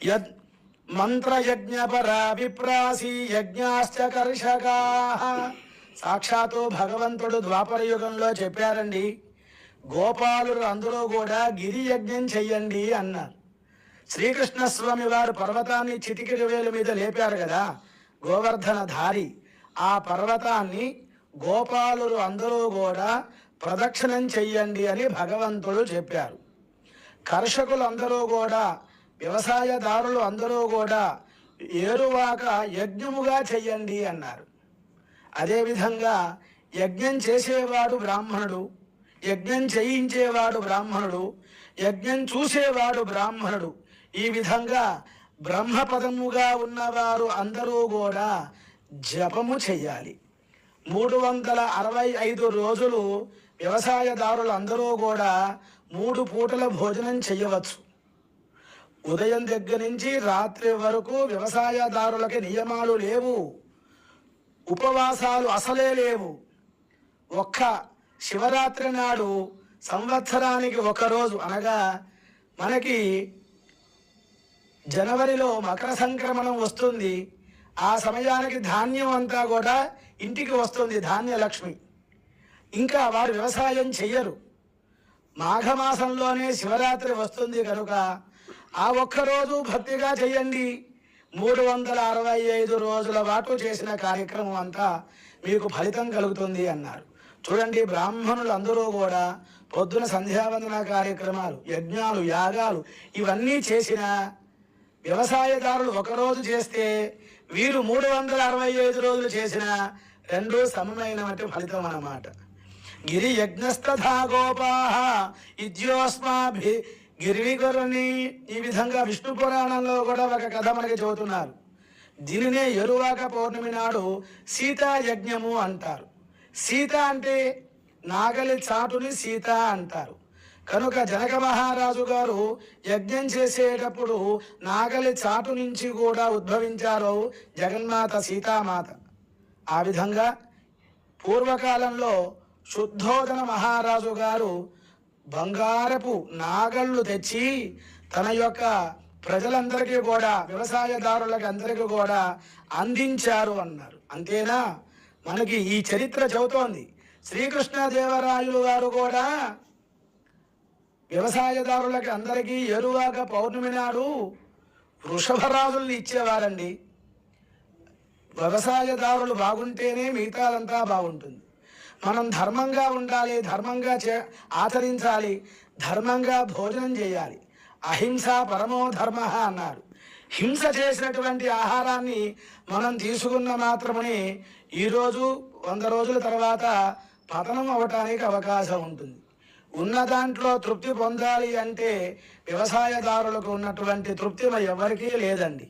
యద్ మంత్రయజ్ఞపరా విప్రాసి యజ్ఞాశ్చ కర్షకా సాక్షాత్తు భగవంతుడు ద్వాపర యుగంలో చెప్పారండి గోపాలురు అందరూ కూడా గిరి యజ్ఞం చెయ్యండి అన్నారు. శ్రీకృష్ణస్వామి వారు పర్వతాన్ని చిటికిడి వేలు మీద లేపారు కదా గోవర్ధన ధారి ఆ పర్వతాన్ని గోపాలురు అందరూ కూడా ప్రదక్షిణం చెయ్యండి అని భగవంతుడు చెప్పారు. కర్షకులందరూ కూడా వ్యవసాయదారులు అందరూ కూడా ఏరువాక యజ్ఞముగా చెయ్యండి అన్నారు. అదేవిధంగా యజ్ఞం చేసేవాడు బ్రాహ్మణుడు యజ్ఞం చేయించేవాడు బ్రాహ్మణుడు యజ్ఞం చూసేవాడు బ్రాహ్మణుడు. ఈ విధంగా బ్రహ్మపదముగా ఉన్నవారు అందరూ కూడా జపము చెయ్యాలి. మూడు వందల అరవై ఐదు రోజులు వ్యవసాయదారులు అందరూ కూడా మూడు పూటల భోజనం చేయవచ్చు ఉదయం దగ్గర నుంచి రాత్రి వరకు వ్యవసాయదారులకి నియమాలు లేవు. ఉపవాసాలు అసలే లేవు. ఒక్క శివరాత్రి నాడు సంవత్సరానికి ఒక రోజు అనగా మనకి జనవరిలో మకర సంక్రమణం వస్తుంది. ఆ సమయానికి ధాన్యం అంతా కూడా ఇంటికి వస్తుంది ధాన్య లక్ష్మి ఇంకా వారు వ్యవసాయం చెయ్యరు. మాఘమాసంలోనే శివరాత్రి వస్తుంది కనుక ఆ ఒక్కరోజు భక్తిగా చేయండి. మూడు వందల అరవై ఐదు రోజుల పాటు చేసిన కార్యక్రమం అంతా మీకు ఫలితం కలుగుతుంది అన్నారు. చూడండి బ్రాహ్మణులు అందరూ కూడా పొద్దున సంధ్యావందన కార్యక్రమాలు యజ్ఞాలు యాగాలు ఇవన్నీ చేసిన వ్యవసాయదారులు ఒకరోజు చేస్తే వీరు మూడు వందల అరవై ఐదు రోజులు చేసిన రెండు సమమైనటువంటి ఫలితం అన్నమాట. గిరి యజ్ఞస్తథా గోపాహ ఇద్యోస్మాభి గిరివిగరుని ఈ విధంగా విష్ణు పురాణంలో కూడా ఒక కథ మనకి చెబుతున్నారు. దీనినే ఎరువాక పౌర్ణమి నాడు సీతా యజ్ఞము అంటారు. సీత అంటే నాగలి చాటుని సీత అంటారు. కనుక జనక మహారాజు గారు యజ్ఞం చేసేటప్పుడు నాగలి చాటు నుంచి కూడా ఉద్భవించారు జగన్మాత సీతామాత. ఆ విధంగా పూర్వకాలంలో శుద్ధోదన మహారాజు గారు బంగారపు నాగళ్ళు తెచ్చి తన యొక్క ప్రజలందరికీ కూడా వ్యవసాయదారులకి అందరికీ కూడా అందించారు అన్నారు. అంతేనా? మనకి ఈ చరిత్ర చెబుతోంది. శ్రీకృష్ణదేవరాయలు గారు కూడా వ్యవసాయదారులకి అందరికీ ఎరువాక పౌర్ణమి నాడు వృషభరాజుల్ని ఇచ్చేవారండి. వ్యవసాయదారులు బాగుంటేనే మిగతాదంతా బాగుంటుంది. మనం ధర్మంగా ఉండాలి ధర్మంగా చే ఆచరించాలి ధర్మంగా భోజనం చేయాలి. అహింస పరమో ధర్మ అన్నారు. హింస చేసినటువంటి ఆహారాన్ని మనం తీసుకున్న మాత్రమని ఈరోజు వంద రోజుల తర్వాత పతనం అవటానికి అవకాశం ఉంటుంది. ఉన్న దాంట్లో తృప్తి పొందాలి అంటే వ్యవసాయదారులకు ఉన్నటువంటి తృప్తి ఎవరికీ లేదండి.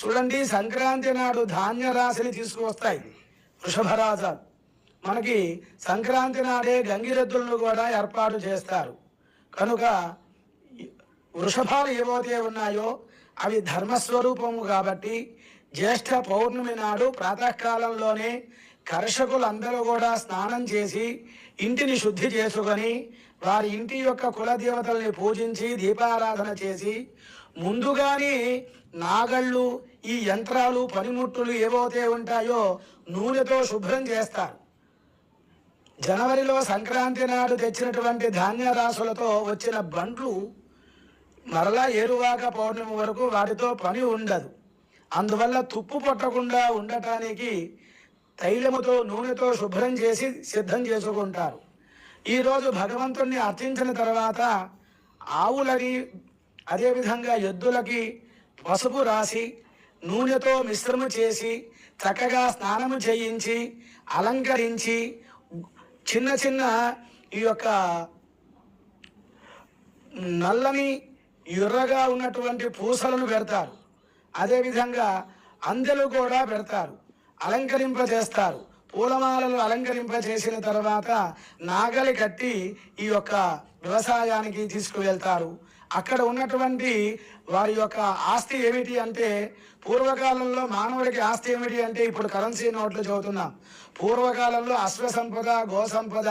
చూడండి సంక్రాంతి నాడు ధాన్య రాశిని తీసుకువస్తాయి వృషభరాజాలు. మనకి సంక్రాంతి నాడే గంగిరెద్దులను కూడా ఏర్పాటు చేస్తారు. కనుక వృషభాలు ఏవైతే ఉన్నాయో అవి ధర్మస్వరూపము కాబట్టి జ్యేష్ఠ పౌర్ణమి నాడు ప్రాతకాలంలోనే కర్షకులందరూ కూడా స్నానం చేసి ఇంటిని శుద్ధి చేసుకొని వారి ఇంటి యొక్క కులదేవతల్ని పూజించి దీపారాధన చేసి ముందుగానే నాగళ్ళు ఈ యంత్రాలు పనిముట్టులు ఏవైతే ఉంటాయో నూనెతో శుభ్రం చేస్తారు. జనవరిలో సంక్రాంతి నాడు తెచ్చినటువంటి ధాన్య రాసులతో వచ్చిన బండ్లు మరలా ఏరువాక పౌర్ణమి వరకు వాటితో పని ఉండదు. అందువల్ల తుప్పు పట్టకుండా ఉండటానికి తైలముతో నూనెతో శుభ్రం చేసి సిద్ధం చేసుకుంటారు. ఈరోజు భగవంతుణ్ణి అర్చించిన తర్వాత ఆవులని అదేవిధంగా ఎద్దులకి పసుపు రాసి నూనెతో మిశ్రమ చేసి చక్కగా స్నానము చేయించి అలంకరించి చిన్న చిన్న ఈ యొక్క నల్లని ఎర్రగా ఉన్నటువంటి పూసలను పెడతారు. అదేవిధంగా అందెలు కూడా పెడతారు. అలంకరింప చేస్తారు పూలమాలలు అలంకరింప చేసిన తర్వాత నాగలి కట్టి ఈ యొక్క వ్యవసాయానికి తీసుకువెళ్తారు. అక్కడ ఉన్నటువంటి వారి యొక్క ఆస్తి ఏమిటి అంటే పూర్వకాలంలో మానవుడికి ఆస్తి ఏమిటి అంటే ఇప్పుడు కరెన్సీ నోట్లు చదువుతున్నాం. పూర్వకాలంలో అశ్వ సంపద గో సంపద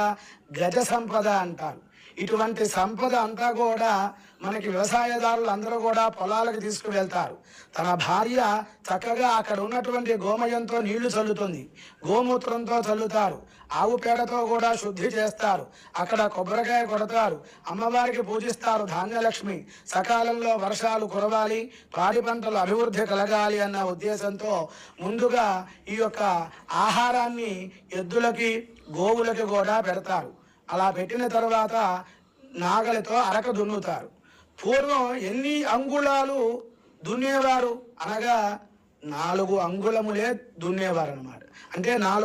గజ సంపద అంటారు. ఇటువంటి సంపద అంతా కూడా మనకి వ్యవసాయదారులు అందరూ కూడా పొలాలకు తీసుకువెళ్తారు. తన భార్య చక్కగా అక్కడ ఉన్నటువంటి గోమయంతో నీళ్ళు చల్లుతుంది. గోమూత్రంతో చల్లుతారు. ఆవు పేడతో కూడా శుద్ధి చేస్తారు. అక్కడ కొబ్బరికాయ కొడతారు. అమ్మవారికి పూజిస్తారు ధాన్యలక్ష్మి. సకాలంలో వర్షాలు కురవాలి పాడి పంటలు అభివృద్ధి కలగాలి అన్న ఉద్దేశంతో ముందుగా ఈ యొక్క ఆహారాన్ని ఎద్దులకి గోవులకి కూడా పెడతారు. అలా పెట్టిన తర్వాత నాగలితో అరక దున్నుతారు. పూర్వం ఎన్ని అంగుళాలు దున్నేవారు? అనగా నాలుగు అంగుళములే దున్నేవారు అనమాట అంటే నాలుగు